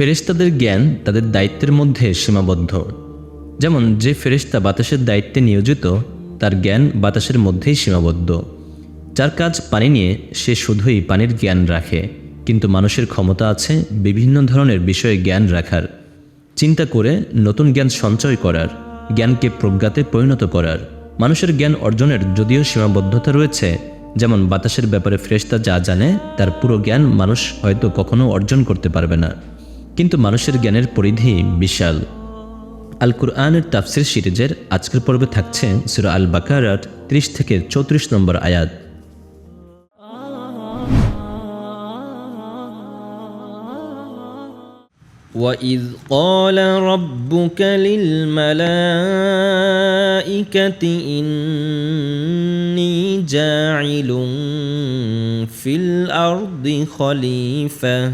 ফেরেশতাদের জ্ঞান তাদের দায়িত্বের মধ্যে সীমাবদ্ধ। যেমন, যে ফেরেশতা বাতাসের দায়িত্বে নিয়োজিত, তার জ্ঞান বাতাসের মধ্যেই সীমাবদ্ধ। যার কাজ পানি নিয়ে, সে শুধুই পানির জ্ঞান রাখে, কিন্তু মানুষের ক্ষমতা আছে বিভিন্ন ধরনের বিষয়ে জ্ঞান রাখার। চিন্তা করে নতুন জ্ঞান সঞ্চয় করার, জ্ঞানকে প্রজ্ঞাতে পরিণত করার। মানুষের জ্ঞান অর্জনের যদিও সীমাবদ্ধতা রয়েছে, যেমন বাতাসের ব্যাপারে ফ্রেশতা যা জানে, তার পুরো জ্ঞান মানুষ হয়তো কখনো অর্জন করতে পারবে না। কিন্তু মানুষের জ্ঞানের পরিধি বিশাল আল কুরআনের তাফসির সিরিজের আজকের পর্বে থাকছে সুরা আল বাকারার ত্রিশ থেকে চৌত্রিশ নম্বর আয়াত وإذ قال ربك للملائكة إني جاعل في الأرض خليفة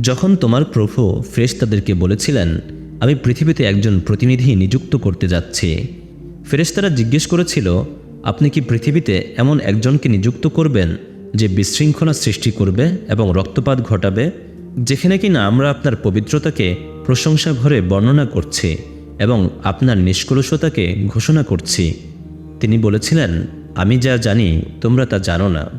যখন তোমার প্রভু ফ্রেশ তাদেরকে বলেছিলেন, আমি পৃথিবীতে একজন প্রতিনিধি নিযুক্ত করতে যাচ্ছি। ফেরেশতারা জিজ্ঞেস করেছিল, আপনি কি পৃথিবীতে এমন একজনকে নিযুক্ত করবেন যে বিশৃঙ্খলা সৃষ্টি করবে এবং রক্তপাত ঘটাবে, যেখানে কিনা আমরা আপনার পবিত্রতাকে প্রশংসা ভরে বর্ণনা করছি এবং আপনার নিষ্কলুষতাকে ঘোষণা করছি? তিনি বলেছিলেন, আমি যা জানি, তোমরা তা জানো না।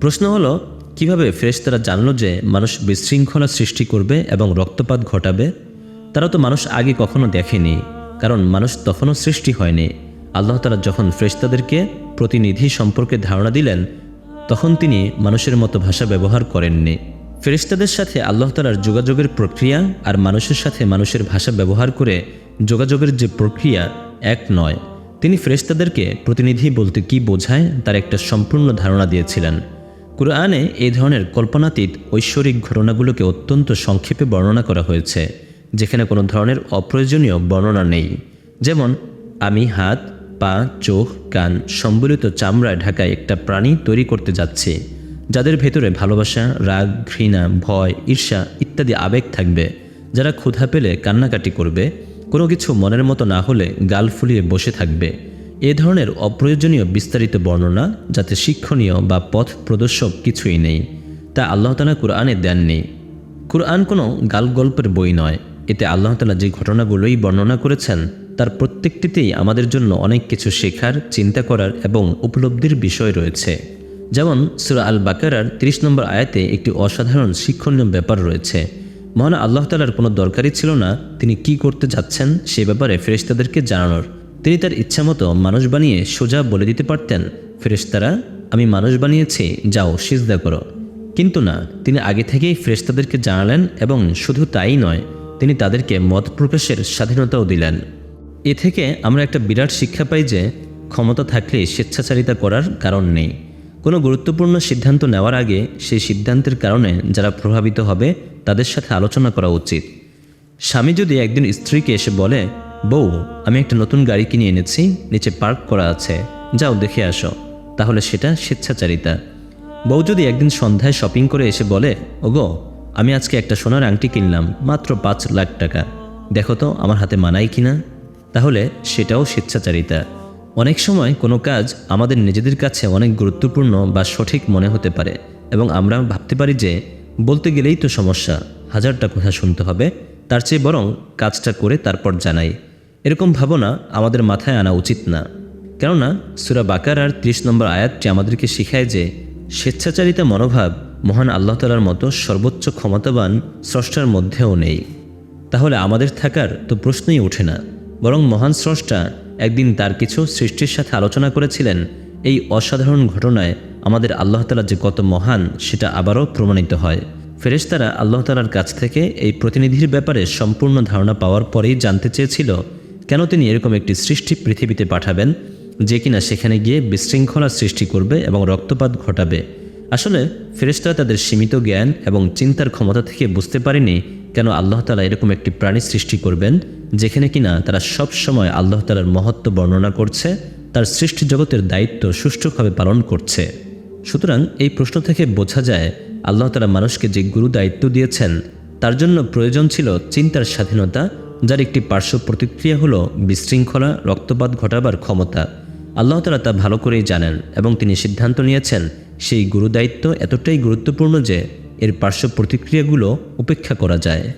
প্রশ্ন হলো কীভাবে ফেরেশতারা জানল যে মানুষ বিশৃঙ্খলা সৃষ্টি করবে এবং রক্তপাত ঘটাবে? তারা তো মানুষ আগে কখনো দেখেনি, কারণ মানুষ তখনও সৃষ্টি হয়নি। আল্লাহ তালা যখন ফেরেশতাদেরকে প্রতিনিধি সম্পর্কে ধারণা দিলেন, তখন তিনি মানুষের মতো ভাষা ব্যবহার করেননি। ফেরেশতাদের সাথে আল্লাহ তালার যোগাযোগের প্রক্রিয়া আর মানুষের সাথে মানুষের ভাষা ব্যবহার করে যোগাযোগের যে প্রক্রিয়া এক নয়। তিনি ফেরেশতাদেরকে প্রতিনিধি বলতে কি বোঝায়, তার একটা সম্পূর্ণ ধারণা দিয়েছিলেন। কুরআনে এই ধরনের কল্পনাতীত ঐশ্বরিক ঘটনাগুলোকে অত্যন্ত সংক্ষেপে বর্ণনা করা হয়েছে, যেখানে কোনো ধরনের অপ্রয়োজনীয় বর্ণনা নেই। যেমন, আমি হাত, পা, চোখ, কান সম্বলিত চামড়ায় ঢাকায় একটা প্রাণী তৈরি করতে যাচ্ছি, যাদের ভেতরে ভালোবাসা, রাগ, ঘৃণা, ভয়, ঈর্ষা ইত্যাদি আবেগ থাকবে, যারা ক্ষুধা পেলে কান্নাকাটি করবে, কোনো কিছু মনের মতো না হলে গাল ফুলিয়ে বসে থাকবে। এ ধরনের অপ্রয়োজনীয় বিস্তারিত বর্ণনা যাতে শিক্ষণীয় বা পথ প্রদর্শক কিছুই নেই, তা আল্লাহ তালা কুরআনে দেননি। কুরআন কোনো গাল গল্পের বই নয়। এতে আল্লাহ তালা যে ঘটনাগুলোই বর্ণনা করেছেন, তার প্রত্যেকটিতেই আমাদের জন্য অনেক কিছু শেখার, চিন্তা করার এবং উপলব্ধির বিষয় রয়েছে। যেমন সুরা আল বাকারার ৩০ নম্বর আয়াতে একটি অসাধারণ শিক্ষণীয় ব্যাপার রয়েছে। মহান আল্লাহ তালার কোনো দরকারই ছিল না, তিনি কি করতে যাচ্ছেন সে ব্যাপারে ফেরেশতাদেরকে জানানোর। তিনি তার ইচ্ছামতো মানুষ বানিয়ে সোজা বলে দিতে পারতেন। ফেরেশতারা, আমি মানুষ বানিয়েছি, যাও সিজদা করো। কিন্তু না, তিনি আগে থেকেই ফেরেশতাদেরকে জানালেন এবং শুধু তাই নয়, তিনি তাদেরকে মত প্রকাশের স্বাধীনতাও দিলেন। এ থেকে আমরা একটা বিরাট শিক্ষা পাই যে, ক্ষমতা থাকলে স্বেচ্ছাচারিতা করার কারণ নেই। কোনো গুরুত্বপূর্ণ সিদ্ধান্ত নেওয়ার আগে সেই সিদ্ধান্তের কারণে যারা প্রভাবিত হবে, তাদের সাথে আলোচনা করা উচিত। স্বামী যদি একদিন স্ত্রীকে এসে বলে বউ, আমি একটা নতুন গাড়ি কিনে এনেছি, নিচে পার্ক করা আছে। যাও, দেখে আসো। তাহলে সেটা স্বেচ্ছাচারিতা। বউ যদি একদিন সন্ধ্যায় শপিং করে এসে বলে, ওগো, আমি আজকে একটা সোনার আংটি কিনলাম, মাত্র পাঁচ লাখ টাকা। দেখো তো, আমার হাতে মানাই কিনা? তাহলে সেটাও স্বেচ্ছাচারিতা। অনেক সময় কোনো কাজ আমাদের নিজেদের কাছে অনেক গুরুত্বপূর্ণ বা সঠিক মনে হতে পারে এবং আমরা ভাবতে পারি যে, বলতে গেলেই তো সমস্যা। হাজারটা কথা শুনতে হবে, তার চেয়ে বরং কাজটা করে তারপর জানাই। এরকম ভাবনা আমাদের মাথায় আনা উচিত না। কেননা, সুরা বাকার আর ত্রিশ নম্বর আয়াতটি আমাদেরকে শিখায় যে, স্বেচ্ছাচারিতা মনোভাব মহান আল্লাহ তালার মতো সর্বোচ্চ ক্ষমতাবান স্রষ্টার মধ্যেও নেই। তাহলে আমাদের থাকার তো প্রশ্নই ওঠে না। বরং মহান স্রষ্টা একদিন তার কিছু সৃষ্টির সাথে আলোচনা করেছিলেন। এই অসাধারণ ঘটনায় আমাদের আল্লাহ তালা যে কত মহান, সেটা আবারও প্রমাণিত হয়। ফেরেশতারা আল্লাহ তালার কাছ থেকে এই প্রতিনিধির ব্যাপারে সম্পূর্ণ ধারণা পাওয়ার পরেই জানতে চেয়েছিল কেন তিনি এরকম একটি সৃষ্টি পৃথিবীতে পাঠাবেন, যে কিনা সেখানে গিয়ে বিশৃঙ্খলা সৃষ্টি করবে এবং রক্তপাত ঘটাবে? আসলে ফেরেশতারা তাদের সীমিত জ্ঞান এবং চিন্তার ক্ষমতা থেকে বুঝতে পারেনি কেন আল্লাহ তালা এরকম একটি প্রাণী সৃষ্টি করবেন, যেখানে কিনা তারা সব সময় আল্লাহ তালার মহত্ব বর্ণনা করছে, তার সৃষ্টি জগতের দায়িত্ব সুষ্ঠুভাবে পালন করছে। সুতরাং এই প্রশ্ন থেকে বোঝা যায়, আল্লাহ তালা মানুষকে যে গুরু দায়িত্ব দিয়েছেন, তার জন্য প্রয়োজন ছিল চিন্তার স্বাধীনতা যার একটি পার্শ্ব প্রতিক্রিয়া হলো বিশৃঙ্খলা, রক্তপাত ঘটাবার ক্ষমতা। আল্লাহ তালা তা ভালো করেই জানেন এবং তিনি সিদ্ধান্ত নিয়েছেন সেই গুরু দায়িত্ব এতটাই গুরুত্বপূর্ণ যে এর পার্শ্ব প্রতিক্রিয়াগুলো উপেক্ষা করা যায়।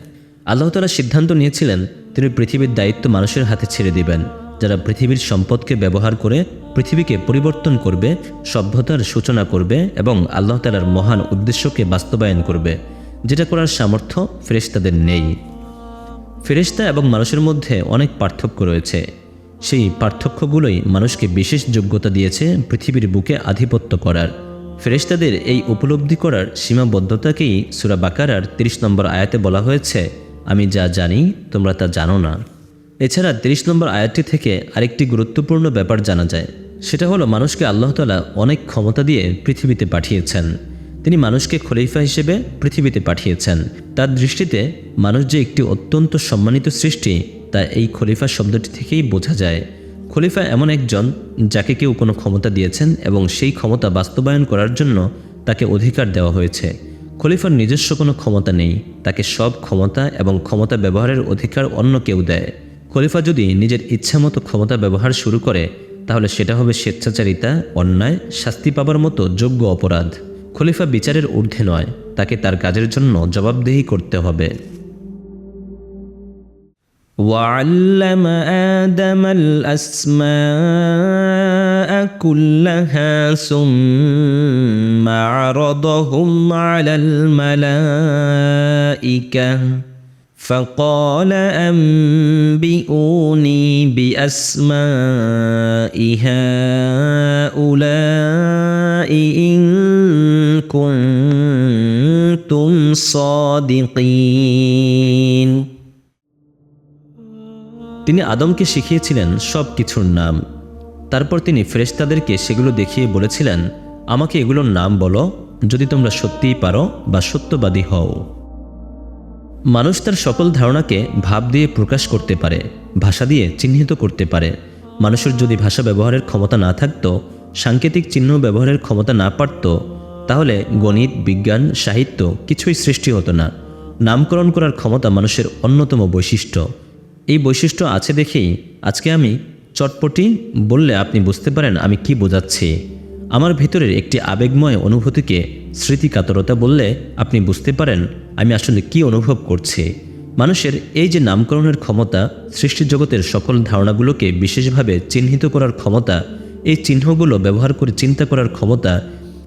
আল্লাহ তালা সিদ্ধান্ত নিয়েছিলেন তিনি পৃথিবীর দায়িত্ব মানুষের হাতে ছেড়ে দিবেন, যারা পৃথিবীর সম্পদকে ব্যবহার করে পৃথিবীকে পরিবর্তন করবে, সভ্যতার সূচনা করবে এবং আল্লাহ তালার মহান উদ্দেশ্যকে বাস্তবায়ন করবে, যেটা করার সামর্থ্য ফেরেশতাদের নেই। ফেরেশতা এবং মানুষের মধ্যে অনেক পার্থক্য রয়েছে। সেই পার্থক্যগুলোই মানুষকে বিশেষ যোগ্যতা দিয়েছে পৃথিবীর বুকে আধিপত্য করার। ফেরেশতাদের এই উপলব্ধি করার সীমাবদ্ধতাকেই সুরা বাকারার ৩০ নম্বর আয়াতে বলা হয়েছে, আমি যা জানি, তোমরা তা জানো না। এছাড়া ৩০ নম্বর আয়াতটি থেকে আরেকটি গুরুত্বপূর্ণ ব্যাপার জানা যায়, সেটা হলো মানুষকে আল্লাহতালা অনেক ক্ষমতা দিয়ে পৃথিবীতে পাঠিয়েছেন। তিনি মানুষকে খলিফা হিসেবে পৃথিবীতে পাঠিয়েছেন। তার দৃষ্টিতে মানুষ যে একটি অত্যন্ত সম্মানিত সৃষ্টি, তা এই খলিফা শব্দটি থেকেই বোঝা যায়। খলিফা এমন একজন যাকে কেউ কোনো ক্ষমতা দিয়েছেন এবং সেই ক্ষমতা বাস্তবায়ন করার জন্য তাকে অধিকার দেওয়া হয়েছে। খলিফার নিজস্ব কোনো ক্ষমতা নেই, তাকে সব ক্ষমতা এবং ক্ষমতা ব্যবহারের অধিকার অন্য কেউ দেয়। খলিফা যদি নিজের ইচ্ছামতো ক্ষমতা ব্যবহার শুরু করে, তাহলে সেটা হবে স্বেচ্ছাচারিতা, অন্যায়, শাস্তি পাবার মতো যোগ্য অপরাধ। খলিফা বিচারের ঊর্ধ্বে নয় তাকে তার কাজের জন্য জবাবদেহি করতে হবে وعلم آدم الأسماء كلها ثم عرضهم على الملائكة فقال أنبئوني بأسماء هؤلاء إن সাদিকিন। তিনি আদমকে শিখিয়েছিলেন সব কিছুর নাম। তারপর তিনি ফ্রেস্তাদেরকে সেগুলো দেখিয়ে বলেছিলেন, আমাকে এগুলোর নাম বলো, যদি তোমরা সত্যিই পারো বা সত্যবাদী হও। মানুষ তার সকল ধারণাকে ভাব দিয়ে প্রকাশ করতে পারে, ভাষা দিয়ে চিহ্নিত করতে পারে। মানুষের যদি ভাষা ব্যবহারের ক্ষমতা না থাকতো, সাংকেতিক চিহ্ন ব্যবহারের ক্ষমতা না পারত তাহলে গণিত, বিজ্ঞান, সাহিত্য কিছুই সৃষ্টি হতো না। নামকরণ করার ক্ষমতা মানুষের অন্যতম বৈশিষ্ট্য। এই বৈশিষ্ট্য আছে দেখেই আজকে আমি চটপটি বললে আপনি বুঝতে পারেন আমি কি বোঝাচ্ছি। আমার ভিতরের একটি আবেগময় অনুভূতিকে স্মৃতিকাতরতা বললে আপনি বুঝতে পারেন আমি আসলে কি অনুভব করছি। মানুষের এই যে নামকরণের ক্ষমতা সৃষ্টি জগতের সকল ধারণাগুলোকে বিশেষভাবে চিহ্নিত করার ক্ষমতা, এই চিহ্নগুলো ব্যবহার করে চিন্তা করার ক্ষমতা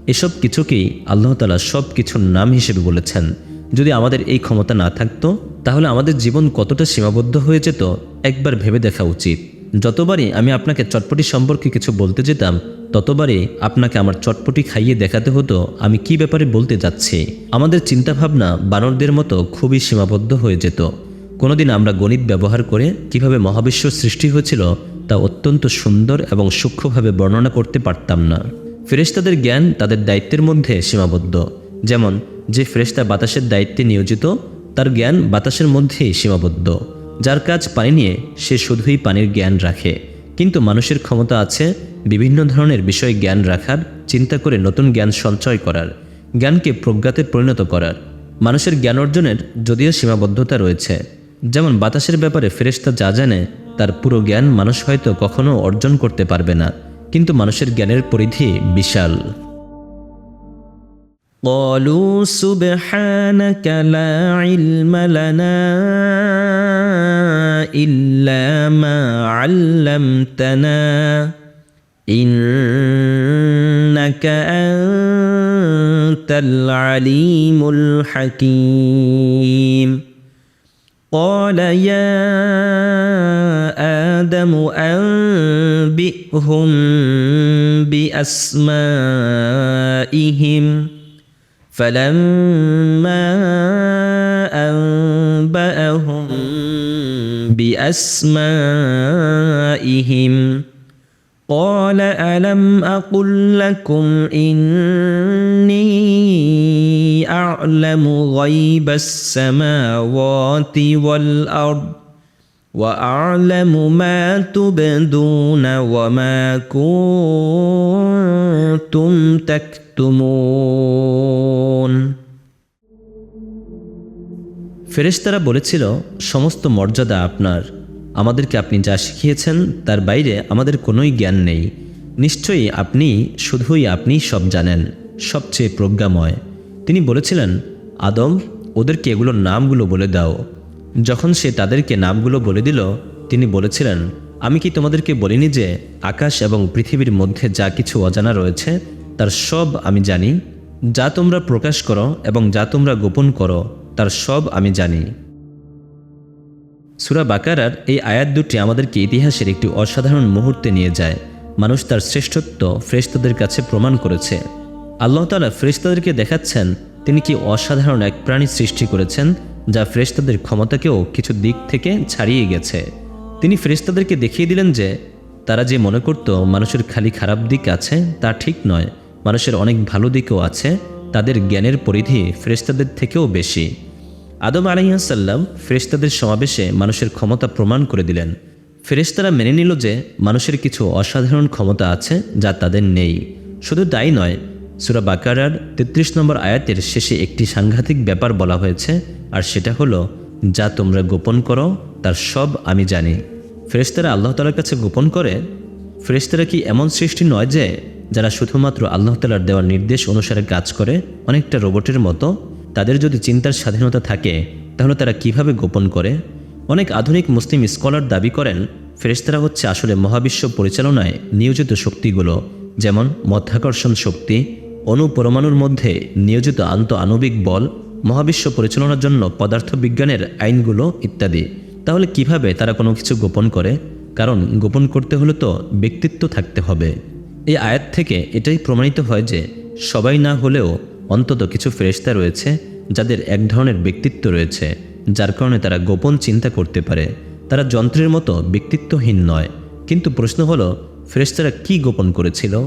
এসব কিছুকেই আল্লাহ তালা সব কিছুর নাম হিসেবে বলেছেন। যদি আমাদের এই ক্ষমতা না থাকতো, তাহলে আমাদের জীবন কতটা সীমাবদ্ধ হয়ে যেত, একবার ভেবে দেখা উচিত। যতবারই আমি আপনাকে চটপটি সম্পর্কে কিছু বলতে যেতাম, ততবারই আপনাকে আমার চটপটি খাইয়ে দেখাতে হতো আমি কি ব্যাপারে বলতে যাচ্ছি। আমাদের চিন্তাভাবনা বানরদের মতো খুবই সীমাবদ্ধ হয়ে যেত। কোনোদিন আমরা গণিত ব্যবহার করে কীভাবে মহাবিশ্ব সৃষ্টি হয়েছিল, তা অত্যন্ত সুন্দর এবং সূক্ষ্মভাবে বর্ণনা করতে পারতাম না। ফেরেশতাদের জ্ঞান তাদের দায়িত্বের মধ্যে সীমাবদ্ধ। যেমন, যে ফেরেশতা বাতাসের দায়িত্বে নিয়োজিত, তার জ্ঞান বাতাসের মধ্যেই সীমাবদ্ধ। যার কাজ পানি নিয়ে, সে শুধুই পানির জ্ঞান রাখে। কিন্তু মানুষের ক্ষমতা আছে বিভিন্ন ধরনের বিষয় জ্ঞান রাখার, চিন্তা করে নতুন জ্ঞান সঞ্চয় করার, জ্ঞানকে প্রজ্ঞাতে পরিণত করার। মানুষের জ্ঞান অর্জনের যদিও সীমাবদ্ধতা রয়েছে। যেমন, বাতাসের ব্যাপারে ফেরেশতা যা জানে, তার পুরো জ্ঞান মানুষ হয়তো কখনো অর্জন করতে পারবে না। কিন্তু মানুষের জ্ঞানের পরিধি বিশাল قالوا سبحانك لا علم لنا إلا ما علمتنا إنك أنت العليم الحكيم قال يا آدم أنبئهم بأسمائهم فلما أنبأهم بأسمائهم قال قال ألم أقل لكم إني أعلم غيب السماوات والأرض وأعلم ما تبدون وما كنتم تكتمون ফেরেশতারা বলেছিল সমস্ত মর্যাদা আপনার আমাদেরকে আপনি যা শিখিয়েছেন, তার বাইরে আমাদের কোনোই জ্ঞান নেই। নিশ্চয়ই আপনি, শুধুই আপনি সব জানেন, সবচেয়ে প্রজ্ঞাময়। তিনি বলেছিলেন, আদম, ওদেরকে এগুলোর নামগুলো বলে দাও। যখন সে তাদেরকে নামগুলো বলে দিল, তিনি বলেছিলেন, আমি কি তোমাদেরকে বলিনি যে আকাশ এবং পৃথিবীর মধ্যে যা কিছু অজানা রয়েছে, তার সব আমি জানি? যা তোমরা প্রকাশ করো এবং যা তোমরা গোপন করো, তার সব আমি জানি। সুরা বাকারার এই আয়াত দুটি আমাদেরকে ইতিহাসের একটি অসাধারণ মুহূর্তে নিয়ে যায়। মানুষ তার শ্রেষ্ঠত্ব ফ্রেস্তাদের কাছে প্রমাণ করেছে। আল্লাহ তালা ফ্রেস্তাদেরকে দেখাচ্ছেন, তিনি কি অসাধারণ এক প্রাণী সৃষ্টি করেছেন, যা ফ্রেস্তাদের ক্ষমতাকেও কিছু দিক থেকে ছাড়িয়ে গেছে। তিনি ফ্রেস্তাদেরকে দেখিয়ে দিলেন যে, তারা যে মনে করত মানুষের খালি খারাপ দিক আছে, তা ঠিক নয়। মানুষের অনেক ভালো দিকও আছে, তাদের জ্ঞানের পরিধি ফ্রেস্তাদের থেকেও বেশি। আদম আলাইসাল্লাম ফেরেশতাদের সমাবেশে মানুষের ক্ষমতা প্রমাণ করে দিলেন। ফেরেশতারা মেনে নিল যে মানুষের কিছু অসাধারণ ক্ষমতা আছে যা তাদের নেই। শুধু তাই নয়, সুরা বাকারার তেত্রিশ নম্বর আয়াতের শেষে একটি সাংঘাতিক ব্যাপার বলা হয়েছে, আর সেটা হলো, যা তোমরা গোপন করো, তার সব আমি জানি। ফেরেশতারা আল্লাহ তালার কাছে গোপন করে, ফেরেশতারা কি এমন সৃষ্টি নয় যে, যারা শুধুমাত্র আল্লাহ তালার দেওয়ার নির্দেশ অনুসারে কাজ করে, অনেকটা রোবটের মতো? তাদের যদি চিন্তার স্বাধীনতা থাকে, তাহলে তারা কীভাবে গোপন করে? অনেক আধুনিক মুসলিম স্কলার দাবি করেন, ফেরেশতারা হচ্ছে আসলে মহাবিশ্ব পরিচালনায় নিয়োজিত শক্তিগুলো, যেমন মধ্যাকর্ষণ শক্তি, অণু পরমাণুর মধ্যে নিয়োজিত আন্ত আণবিক বল, মহাবিশ্ব পরিচালনার জন্য পদার্থবিজ্ঞানের আইনগুলো ইত্যাদি। তাহলে কীভাবে তারা কোনো কিছু গোপন করে? কারণ গোপন করতে হলে তো ব্যক্তিত্ব থাকতে হবে। এই আয়াত থেকে এটাই প্রমাণিত হয় যে সবাই না হলেও অন্তত কিছু ফেরেশতা রয়েছে যাদের এক ধরনের ব্যক্তিত্ব রয়েছে, যার কারণে তারা গোপন চিন্তা করতে পারে। তারা যন্ত্রের মতো ব্যক্তিত্বহীন নয়। কিন্তু প্রশ্ন হলো, ফেরেশতারা কি গোপন করেছিল?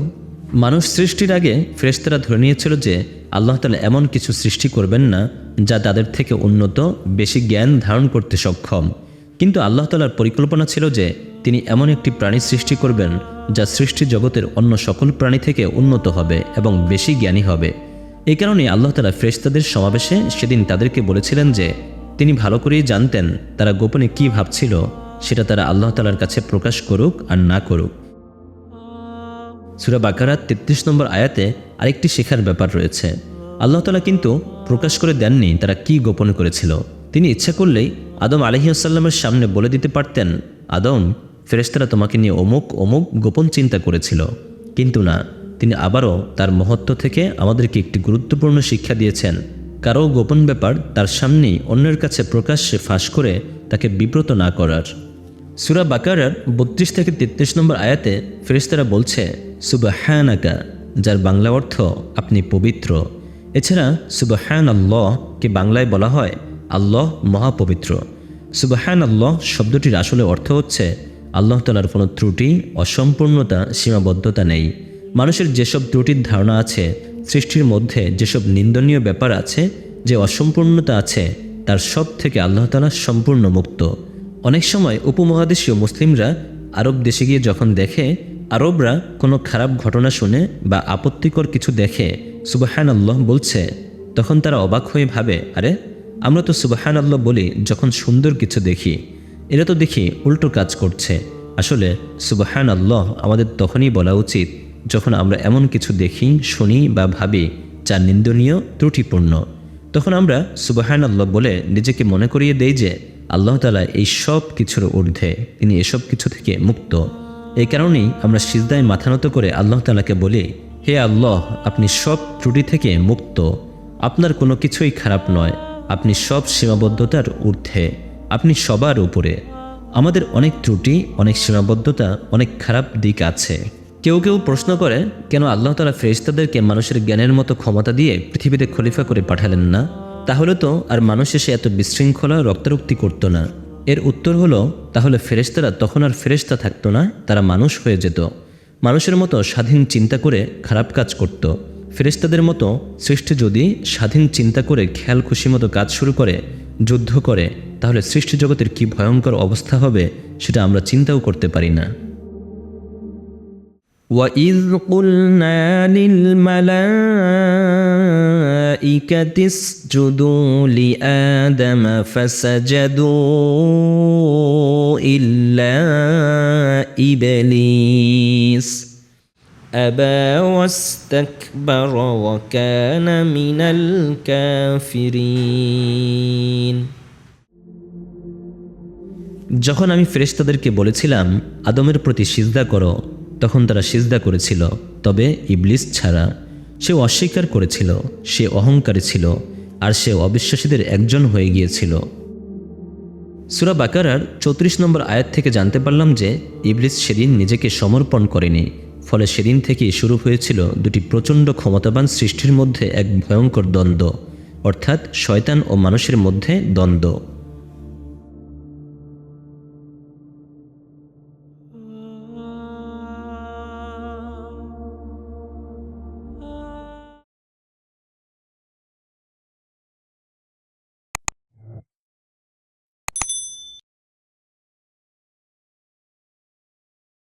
মানুষ সৃষ্টির আগে ফেরেশতারা ধরে নিয়েছিল যে, আল্লাহ তালা এমন কিছু সৃষ্টি করবেন না, যা তাদের থেকে উন্নত, বেশি জ্ঞান ধারণ করতে সক্ষম। কিন্তু আল্লাহ তালার পরিকল্পনা ছিল যে, তিনি এমন একটি প্রাণী সৃষ্টি করবেন, যা সৃষ্টি জগতের অন্য সকল প্রাণী থেকে উন্নত হবে এবং বেশি জ্ঞানী হবে। এই কারণে আল্লাহ তালা ফ্রেস্তাদের সমাবেশে সেদিন তাদেরকে বলেছিলেন যে, তিনি ভালো করেই জানতেন তারা গোপনে কি ভাবছিল, সেটা তারা আল্লাহ তালার কাছে প্রকাশ করুক আর না করুক। সুরা বাকারাত তেত্রিশ নম্বর আয়াতে আরেকটি শেখার ব্যাপার রয়েছে। আল্লাহ তালা কিন্তু প্রকাশ করে দেননি তারা কি গোপন করেছিল। তিনি ইচ্ছা করলেই আদম আলহিউসাল্লামের সামনে বলে দিতে পারতেন, আদম, ফেরেশতারা তোমাকে নিয়ে অমুক অমুক গোপন চিন্তা করেছিল। কিন্তু না তিনি আবারও তার মহত্ব থেকে আমাদেরকে একটি গুরুত্বপূর্ণ শিক্ষা দিয়েছেন। কারও গোপন ব্যাপার তার সামনেই অন্যের কাছে প্রকাশ্যে ফাঁস করে তাকে বিব্রত না করার। সুরা বাকারার বত্রিশ থেকে তেত্রিশ নম্বর আয়াতে ফেরিস্তারা বলছে, সুবাহানাকা যার বাংলা অর্থ, আপনি পবিত্র এছাড়া সুবাহান আল্লাহকে বাংলায় বলা হয়, আল্লাহ মহাপবিত্র সুবাহান আল্লাহ শব্দটির আসলে অর্থ হচ্ছে, আল্লাহ তালার কোনো ত্রুটি, অসম্পূর্ণতা, সীমাবদ্ধতা নেই মানুষের যেসব ত্রুটির ধারণা আছে, সৃষ্টির মধ্যে যেসব নিন্দনীয় ব্যাপার আছে, যে অসম্পূর্ণতা আছে, তার সব থেকে আল্লাহ তালা সম্পূর্ণ মুক্ত। অনেক সময় উপমহাদেশীয় মুসলিমরা আরব দেশে গিয়ে যখন দেখে, আরবরা কোনো খারাপ ঘটনা শুনে বা আপত্তিকর কিছু দেখে সুবাহান আল্লাহ বলছে, তখন তারা অবাক হয়ে ভাবে, আরে, আমরা তো সুবাহান আল্লাহ বলি যখন সুন্দর কিছু দেখি। এরা তো দেখি উল্টো কাজ করছে। আসলে সুবাহান আল্লাহ আমাদের তখনই বলা উচিত যখন আমরা এমন কিছু দেখি, শুনি বা ভাবি যা নিন্দনীয়, ত্রুটিপূর্ণ, তখন আমরা সুবাহান আল্লাহ বলে নিজেকে মনে করিয়ে দেই যে আল্লাহ তালা এই সব কিছুর ঊর্ধ্বে। তিনি এসব কিছু থেকে মুক্ত। এই কারণেই আমরা সিজদায় মাথা নত করে আল্লাহ তালাকে বলি, হে আল্লাহ, আপনি সব ত্রুটি থেকে মুক্ত। আপনার কোনো কিছুই খারাপ নয়। আপনি সব সীমাবদ্ধতার ঊর্ধ্বে। আপনি সবার উপরে। আমাদের অনেক ত্রুটি, অনেক সীমাবদ্ধতা, অনেক খারাপ দিক আছে। কেউ কেউ প্রশ্ন করে, কেন আল্লাহ তালা ফেরেশতাদেরকে মানুষের জ্ঞানের মতো ক্ষমতা দিয়ে পৃথিবীতে খলিফা করে পাঠালেন না? তাহলে তো আর মানুষ এসে এত বিশৃঙ্খলা রক্তারক্তি করতো না। এর উত্তর হলো, তাহলে ফেরেশতারা তখন আর ফেরেশতা থাকতো না, তারা মানুষ হয়ে যেত। মানুষের মতো স্বাধীন চিন্তা করে খারাপ কাজ করত। ফেরেশতাদের মতো সৃষ্টি যদি স্বাধীন চিন্তা করে খেয়াল খুশি মতো কাজ শুরু করে, যুদ্ধ করে, তাহলে সৃষ্টি জগতের কি ভয়ঙ্কর অবস্থা হবে, সেটা আমরা চিন্তাও করতে পারি না। وإذ قلنا للملائكة اسجدوا لآدم فسجدوا إلا إبليس أبى واستكبر وكان من الكافرين যখন আমি ফেরেশতাদেরকে বলেছিলাম আদমের প্রতি সিজদা করো তখন তারা সিজদা করেছিল, তবে ইবলিস ছাড়া সে অস্বীকার করেছিল, সে অহংকারী ছিল, আর সে অবিশ্বাসীদের একজন হয়ে গিয়েছিল। সুরা বাকারার চৌত্রিশ নম্বর আয়াত থেকে জানতে পারলাম যে, ইবলিস সেদিন নিজেকে সমর্পণ করেনি, ফলে সেদিন থেকেই শুরু হয়েছিল দুটি প্রচণ্ড ক্ষমতাবান সৃষ্টির মধ্যে এক ভয়ঙ্কর দ্বন্দ্ব, অর্থাৎ শয়তান ও মানুষের মধ্যে দ্বন্দ্ব।